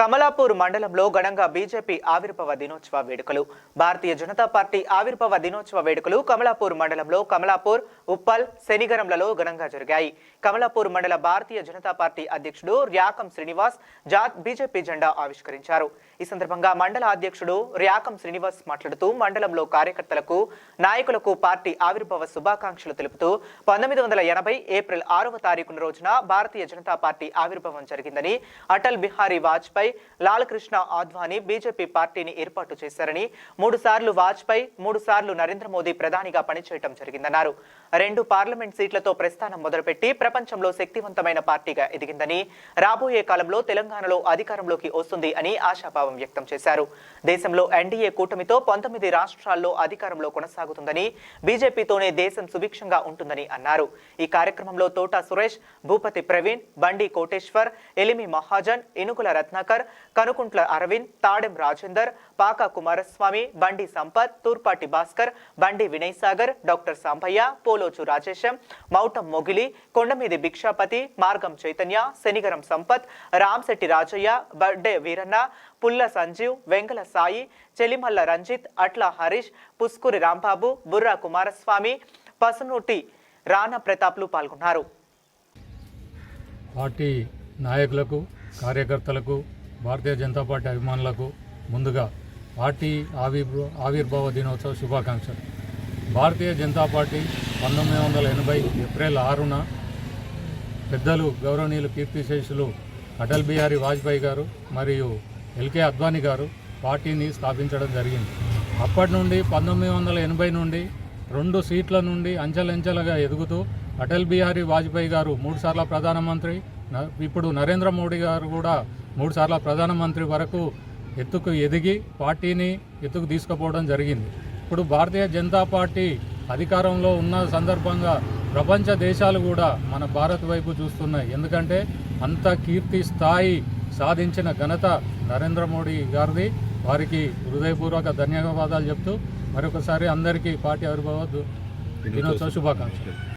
కమలాపూర్ మండలంలో ఘనంగా బీజేపీ ఆవిర్భావ దినోత్సవ వేడుకలు. భారతీయ జనతా పార్టీ ఆవిర్భావ దినోత్సవ వేడుకలు కమలాపూర్ మండలంలో కమలాపూర్ ఉప్పల్ శనిగరంలలో ఘనంగా జరిగాయి. కమలాపూర్ మండల భారతీయ జనతా పార్టీ అధ్యక్షుడు ర్యాకం శ్రీనివాస్ జాత్ బీజేపీ జెండా ఆవిష్కరించారు. ఈ సందర్భంగా మండల అధ్యక్షుడు ర్యాకం శ్రీనివాస్ మాట్లాడుతూ మండలంలో కార్యకర్తలకు నాయకులకు పార్టీ ఆవిర్భావ శుభాకాంక్షలు తెలుపుతూ పంతొమ్మిది వందల ఎనభై ఏప్రిల్ ఆరవ తారీఖున రోజున భారతీయ జనతా పార్టీ ఆవిర్భావం జరిగిందని అటల్ బిహారీ వాజ్పేయి లాలకృష్ణ ఆద్వానీ బీజేపీ పార్టీని ఏర్పాటు చేశారని మూడు సార్లు వాజ్పేయి మూడు సార్లు నరేంద్ర మోదీ ప్రధానిగా పనిచేయటం జరిగిందన్నారు. రెండు పార్లమెంట్ సీట్లతో ప్రస్థానం మొదలుపెట్టి ప్రపంచంలో శక్తివంతమైన పార్టీగా ఎదిగిందని రాబోయే కాలంలో తెలంగాణలో అధికారంలోకి వస్తుంది అని ఆశాభావం వ్యక్తం చేశారు. దేశంలో ఎన్డీఏ కూటమితో పంతొమ్మిది రాష్ట్రాల్లో అధికారంలో కొనసాగుతుందని బీజేపీతోనే దేశం సుభిక్షంగా ఉంటుందని అన్నారు. ఈ కార్యక్రమంలో తోట సురేష్ భూపతి ప్రవీణ్ బండి కోటేశ్వర్ ఎలిమి మహాజన్ ఇనుకుల రత్నాకర్ కనుకుంట్ల అరవింద్ తాడెం రాజేందర్ పాక కుమారస్వామి బండి సంపత్ తూర్పాటి భాస్కర్ బండి వినయ్ సాగర్ డాక్టర్ సాంబయ్య పోలోచు రాజేశం మౌటం మొగిలి కొండమీది భిక్షాపతి మార్గం చైతన్య శనిగరం సంపత్ రామ్శెట్టి రాజయ్య బడ్డే వీరన్న పుల్ల సంజీవ్ వెంగల సాయి చెలిమల్ల రంజిత్ అట్ల హరీష్ పుస్కూరి రాంబాబు బుర్రా కుమారస్వామి పసునూటి రాణా ప్రతాప్లు పాల్గొన్నారు. పార్టీ నాయకులకు కార్యకర్తలకు భారతీయ జనతా పార్టీ అభిమానులకు ముందుగా పార్టీ ఆవిర్భ ఆవిర్భావ దినోత్సవ శుభాకాంక్షలు. భారతీయ జనతా పార్టీ పంతొమ్మిది వందల ఎనభై ఏప్రిల్ ఆరున పెద్దలు గౌరవనీయులు కీర్తిశేషులు అటల్ బిహారీ వాజ్పేయి గారు మరియు ఎల్కే అద్వానీ గారు పార్టీని స్థాపించడం జరిగింది. అప్పటి నుండి పంతొమ్మిది వందల ఎనభై నుండి రెండు సీట్ల నుండి అంచెలంచెలుగా ఎదుగుతూ అటల్ బిహారీ వాజ్పేయి గారు మూడుసార్ల ప్రధానమంత్రి ఇప్పుడు నరేంద్ర మోడీ గారు కూడా మూడుసార్ల ప్రధానమంత్రి వరకు ఎత్తుకు ఎదిగి పార్టీని ఎత్తుకు తీసుకుపోవడం జరిగింది. ఇప్పుడు భారతీయ జనతా పార్టీ అధికారంలో ఉన్న సందర్భంగా ప్రపంచ దేశాలు కూడా మన భారత్ వైపు చూస్తున్నాయి. ఎందుకంటే అంత కీర్తి స్థాయి సాధించిన ఘనత నరేంద్ర మోడీ గారిది. వారికి హృదయపూర్వక ధన్యవాదాలు చెప్తూ మరొకసారి అందరికీ పార్టీ ఆవిర్భావ దినోత్సవ శుభాకాంక్షలు.